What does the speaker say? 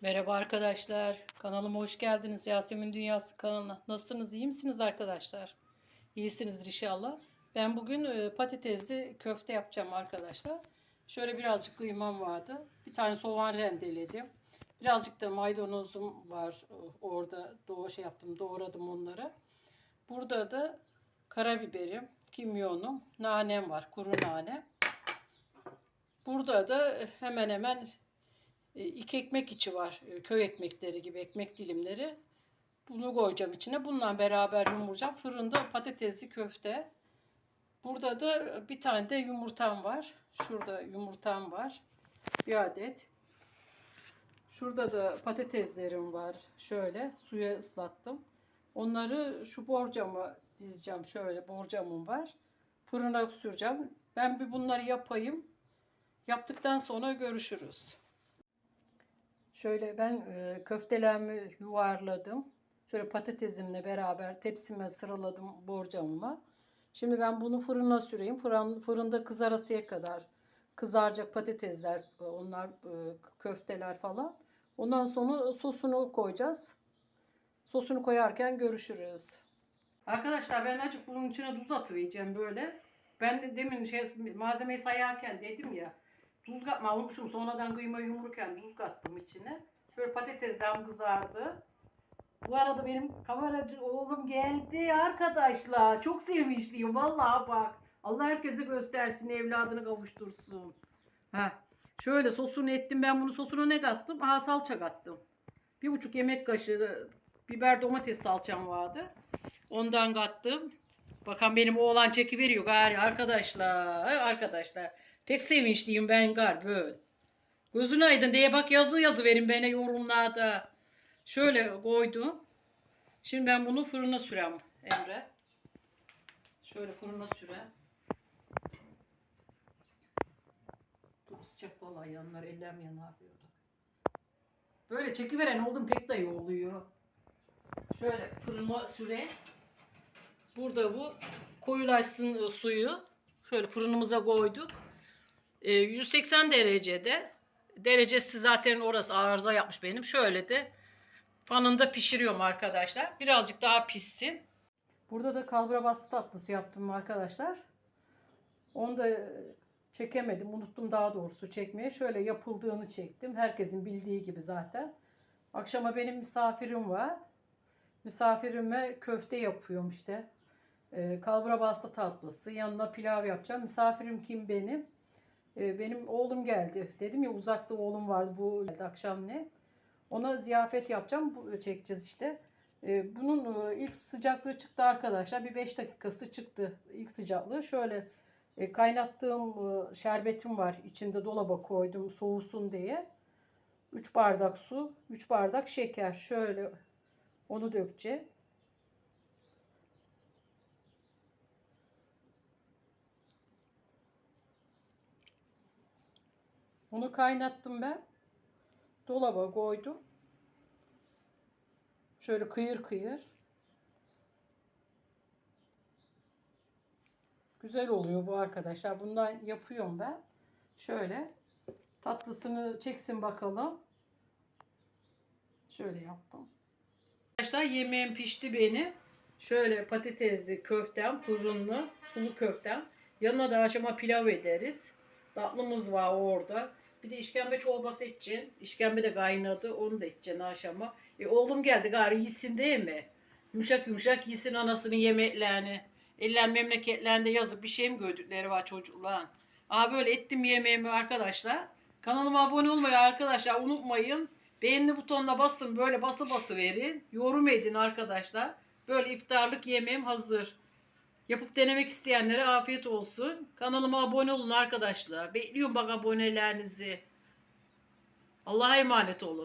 Merhaba arkadaşlar. Kanalıma hoş geldiniz. Yasemin Dünyası kanalına. Nasılsınız? İyi misiniz arkadaşlar? İyisinizdir inşallah. Ben bugün e, patatesli köfte yapacağım arkadaşlar. Şöyle birazcık kıymam vardı. Bir tane soğan rendeledim. Birazcık da maydanozum var e, orada. Doğu şey yaptım, doğradım onları. Burada da karabiberim, kimyonum, nanem var, kuru nane. Burada da hemen hemen iki ekmek içi var. e, Köy ekmekleri gibi ekmek dilimleri. Bunu koyacağım içine. Bununla beraber yumuracağım. Fırında patatesli köfte. Burada da bir tane de yumurtam var. Şurada yumurtam var. Bir adet. Şurada da patateslerim var. Şöyle suya ıslattım. Onları şu borcama dizeceğim. Şöyle borcamım var. Fırına süreceğim. Ben bir bunları yapayım. Yaptıktan sonra görüşürüz. Şöyle ben e, köftelerimi yuvarladım. Şöyle patatesimle beraber tepsime sıraladım borcamıma. Şimdi ben bunu fırına süreyim. Fırın, fırında kızarasıya kadar kızaracak patatesler, onlar e, köfteler falan. Ondan sonra sosunu koyacağız. Sosunu koyarken görüşürüz. Arkadaşlar ben açık bunun içine tuz atıvereceğim böyle. Ben de demin şey malzemeyi sayarken dedim ya tuz katma unutmuşum sonradan kıyma yumurken tuz kattım içine. Şöyle patatesden kızardı. Bu arada benim kameracı oğlum geldi arkadaşlar. Çok sevinçliyim vallahi bak. Allah herkese göstersin evladını kavuştursun. Ha. Şöyle sosunu ettim ben bunu sosuna ne kattım? Aha salça kattım. Bir buçuk yemek kaşığı biber domates salçam vardı. Ondan kattım. Bakan benim oğlan çekiveriyor gari arkadaşlar. Arkadaşlar. Pek sevinçliyim ben gar böyle. Gözün aydın diye bak yazı yazı verin bana yorumlarda. Şöyle koydum. Şimdi ben bunu fırına sürem Emre. Şöyle fırına sürem. Çok sıcak vallahi yanlar ellem yanarıyordu. Böyle çekiveren oldum pek dayı oluyor. Şöyle fırına süre. Burada bu koyulaşsın suyu. Şöyle fırınımıza koyduk. Ee, 180 derecede. Derecesi zaten orası arıza yapmış benim. Şöyle de fanında pişiriyorum arkadaşlar. Birazcık daha pişsin. Burada da kalbura bastı tatlısı yaptım arkadaşlar. Onu da çekemedim. Unuttum daha doğrusu çekmeye. Şöyle yapıldığını çektim. Herkesin bildiği gibi zaten. Akşama benim misafirim var. Misafirime köfte yapıyorum işte. Ee, kalbura bastı tatlısı. Yanına pilav yapacağım. Misafirim kim benim? Ee, benim oğlum geldi. Dedim ya uzakta oğlum vardı bu geldi akşam ne? Ona ziyafet yapacağım. Bu çekeceğiz işte. Ee, bunun e, ilk sıcaklığı çıktı arkadaşlar. Bir 5 dakikası çıktı ilk sıcaklığı. Şöyle e, kaynattığım e, şerbetim var. İçinde dolaba koydum soğusun diye. 3 bardak su, 3 bardak şeker. Şöyle onu dökeceğim. Onu kaynattım ben. Dolaba koydum. Şöyle kıyır kıyır. Güzel oluyor bu arkadaşlar. Bundan yapıyorum ben. Şöyle tatlısını çeksin bakalım. Şöyle yaptım. Arkadaşlar yemeğim pişti benim. Şöyle patatesli köftem, fırınlı, sulu köftem. Yanına da akşama pilav ederiz. Tatlımız var orada. Bir de işkembe çorbası içeceksin. İşkembe de kaynadı. Onu da içeceksin akşama. E oğlum geldi gari yesin değil mi? Yumuşak yumuşak yesin anasının yemeklerini. Ellen memleketlerinde yazıp bir şey mi gördükleri var çocuklar. Aa böyle ettim yemeğimi arkadaşlar. Kanalıma abone olmayı arkadaşlar unutmayın. Beğeni butonuna basın böyle bası bası verin. Yorum edin arkadaşlar. Böyle iftarlık yemeğim hazır. Yapıp denemek isteyenlere afiyet olsun. Kanalıma abone olun arkadaşlar. Bekliyorum bak abonelerinizi. Allah'a emanet olun.